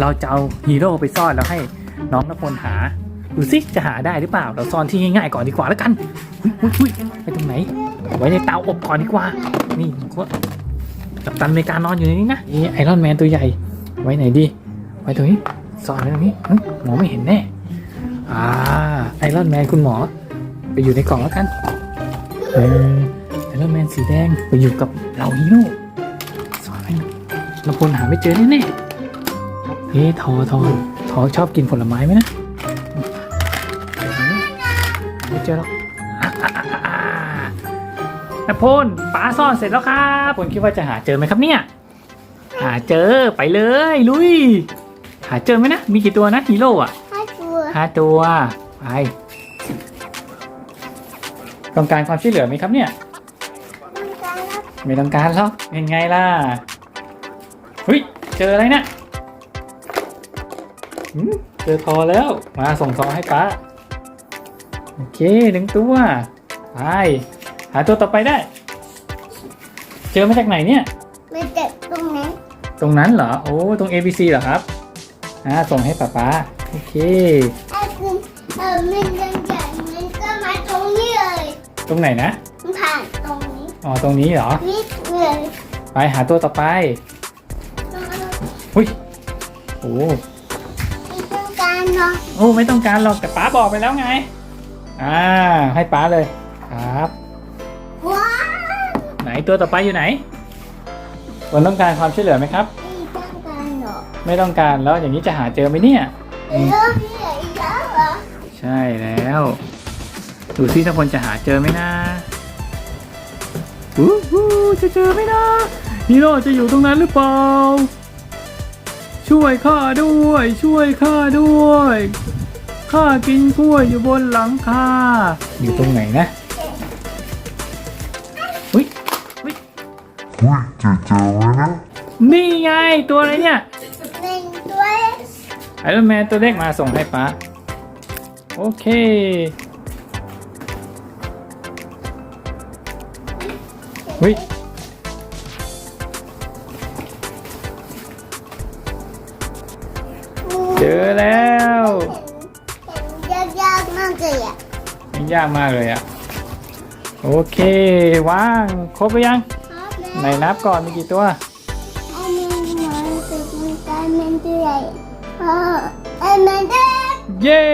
เราจะเอาฮีโร่ไปซ่อนแล้วให้น้องนพลหาดูสิจะหาได้หรือเปล่า เราซ่อนที่ง่ายๆก่อนดีกว่าแล้วกันหุยหุยหุยไปตรงไหน ไว้ในเตาอบก่อนดีกว่า นี่ก็กัปตันอเมริกานอนอยู่ในนี้นะนี่ไอรอนแมนตัวใหญ่ ไว้ไหนดี ไว้ตรงนี้ซ่อนไว้ตรงนี้หมอไม่เห็นแน่อ่าไอรอนแมนคุณหมอ ไปอยู่ในกล่องแล้วกันเออไอรอนแมนสีแดงไปอยู่กับเราฮีโร่ซ่อนไว้นพลหาไม่เจอแน่ๆ เอ๊ะทอทอทอชอบกินผลไม้ไหมนะเดี๋ยวนี้ไม่เจอหรอกนพลป้าซ่อนเสร็จแล้วครับพลคิดว่าจะหาเจอไหมครับเนี่ย หาเจอไปเลยลุย หาเจอไหมนะ มีกี่ตัวนะฮีโร่อะห้าตัวห้าตัวไปต้องการความช่วยเหลือไหมครับเนี่ยต้องการรับไม่ต้องการหรอกยังไงล่ะเฮ้ยเจออะไรนะหืม เจอทอแล้ว มาส่งทอให้ป้า โอเคหนึ่งตัวไปหาตัวต่อไปได้ เจอมาจากไหนเนี่ยไม่เจ็บตรงไหนตรงนั้นเหรอ โอ้ ตรง ABC เหรอครับ อ่า ส่งให้ป๊าป๊าโอเคไอ้คุณเออมันยังใหญ่มันก็มาตรงนี้เลย ตรงไหนนะ มันผ่านตรงนี้ อ๋อ ตรงนี้เหรอนิดเลยไปหาตัวต่อไปต้องเอาอุ้ยโอ้ไม่ต้อง การเนาะโอ้ไม่ต้องการหรอกแต่ป๊าบอกไปแล้วไง อ่า ให้ป๊าเลยครับ ว้าวไหนตัวต่อไปอยู่ไหนวันต้องการความช่วยเหลือไหมครับ ไม่ต้องการเนาะไม่ต้องการแล้วอย่างนี้จะหาเจอไหมเนี่ยเริ่มใหญ่แล้วเหรอใช่แล้ว ดูซิถ้าพลจะหาเจอไหมนะอู้หูจะเจอไหมนะฮีโร่จะอยู่ตรงนั้นหรือเปล่า ช่วยข้าด้วย ช่วยข้าด้วยข้ากินกล้วยอยู่บนหลังคาอยู่ตรงไหนนะอุ้ยอุ้ยอุ้ยเจะเจอไหมนะนี่ไงตัวอะไรเนี่ยหนึ่งตัวไอรอนแมนตัวเล็กมาส่งให้ป้าโอเควิ เจอแล้วเห็นยากๆมากเลยอะมันยากมากเลยอะโอเควางครบหรือยังครับไหนนับก่อนมีกี่ตัวไอ้มันหนอนสุดมันกลายเป็นตัวใหญ่เออไอ้มันเด็กเย้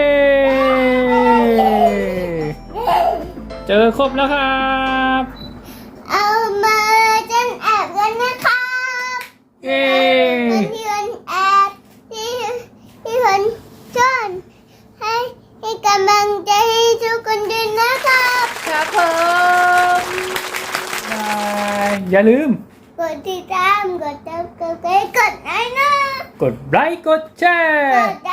เจอครบแล้วครับ เอามาจนแอบกันนะครับเย้ เป็นที่คนแอบที่ที่คนซ่อนให้ให้กำลังใจให้ทุกคนด้วยนะครับ ครับผมบาย อย่าลืม กดติดตาม กดติดตามกดไลค์กดไลค์นะ กดไลค์กดแชกร์ ดไลค์กดแช